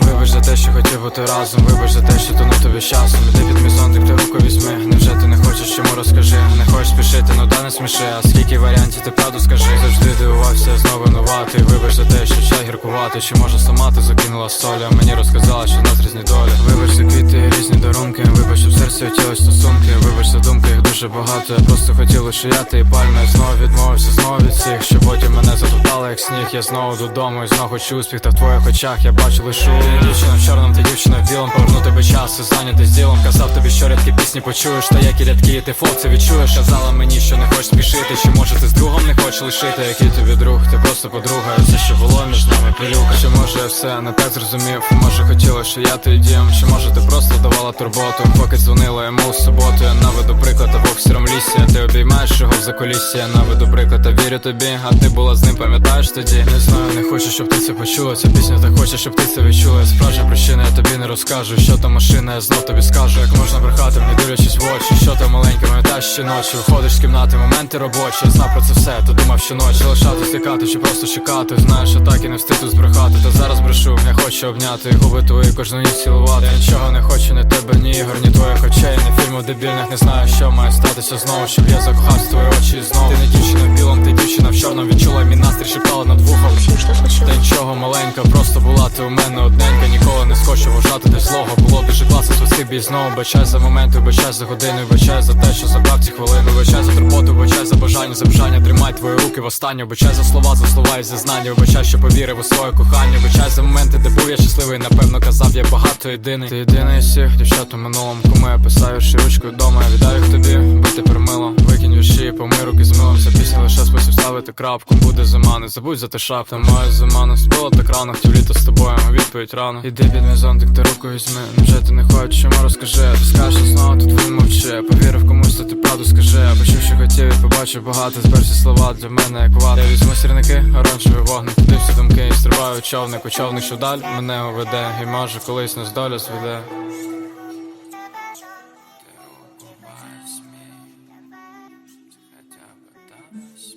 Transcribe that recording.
Вибач за те, що хотів бути разом, вибач за те, що тонув тобі з часом. Іди під мій зонтик, ти руку візьми. Невже ти не хочеш, чому розкажи Не хочеш спішити, ну да не сміши. А скільки варіантів ти правду скажи? Завжди дивувався, знову винуватий Вибач за те, що чай гіркувати. Чи може сама ти закинула солі А мені розказала, що в нас різні долі. Вибач за квіти, різні дарунки. Вибач, що в серці хотілось дуже багато. Я просто хотів лише я ти і пальма Я знову відмовився, знову від всіх Що потім мене затоптали, як сніг. Я знову додому і знову хочу успіх Та в твоїх очах я бачу лише Ти дівчина в чорному, ти дівчина в білому Поверну тебе час і зайнятий з ділом Казав тобі, що рядкі пісні почуєш Та які рядки, і ти флоп відчуєш. Казала мені, що не хочеш спішити Чи може ти з другом не хочеш лишити? Який тобі друг, ти просто подруга І Все, що було між нами пилюка. Чи може я все не так зрозумів? Може хотіла, що я твій дім? Чи може ти просто давала турботу? Поки дзвонила йому в суботу Я наведу приклад, ти обіймаєш його в закулісі Я наведу приклад, та вірю тобі. А ти була з ним, пам'ятаєш тоді? Не знаю, не хочу, щоб ти це почула. Ця пісня так хоче, щоб ти це відчула. Справжня причина, я тобі не розкажу Що там машина, я знов тобі скажу Як можна брехати, не дивлячись в очі. Що там маленьке, пам'ятаєш ще ночі? Виходиш з кімнати, моменти робочі. Я знав про це все, то думав щоночі Залишати стікати чи просто чекати Знаєш, що так і не встиг тут збрехати. Та зараз брешу, я хочу обняти Губи твої кожну ніч цілувати. Я нічого не хочу, ні тебе, ні ігор, ні твоїх очей Ні фільмів дебільних, не знаю, що має статися знову Щоб я закохався в твої очі знову. Ти не дівчина в білому, ти дівчина в чорному. Відчула мій настрій, шептала над вухом. Та нічого маленька, просто була ти у мене одненька. Ніколи не схочу вважати десь злого. Було дуже класно спасибі і знову. Бачай за моменти, бачай за години Бачай за те, що забрав ці хвилини Бачай за турботу, бачай за бажання, за бажання. Тримай твої руки в останню. Бачай за слова, за слова і зізнання. Вибачай, що повірив у своє кохання. Бачай за моменти, був я щасливий Напевно казав, я багато єдиний. Ти єдиний із всіх дівчат у минулому Кому я писаю ще ручкою вдома. Я віддаю їх тобі, бути пермило Викинь вірші, помий руки з милом. Ця пісня лише спосіб ставити крапку. Буде зима, не забудь за те шап Та моя зима наступила так рано Хотів літо з тобою, відповідь рано. Іди під мій зонтик, ти руку візьми. Невже ти не хочеш, чому розкажи? Ти скажеш знову, тут він мовчи. Повірив комусь, бачу багато, з слова для мене як вата. Я візьму сірники, оранжевий вогник Туди всі думки і стрибаю човник, у човник, що даль мене уведе, і може колись нас доля зведе. Ти побачиш мій,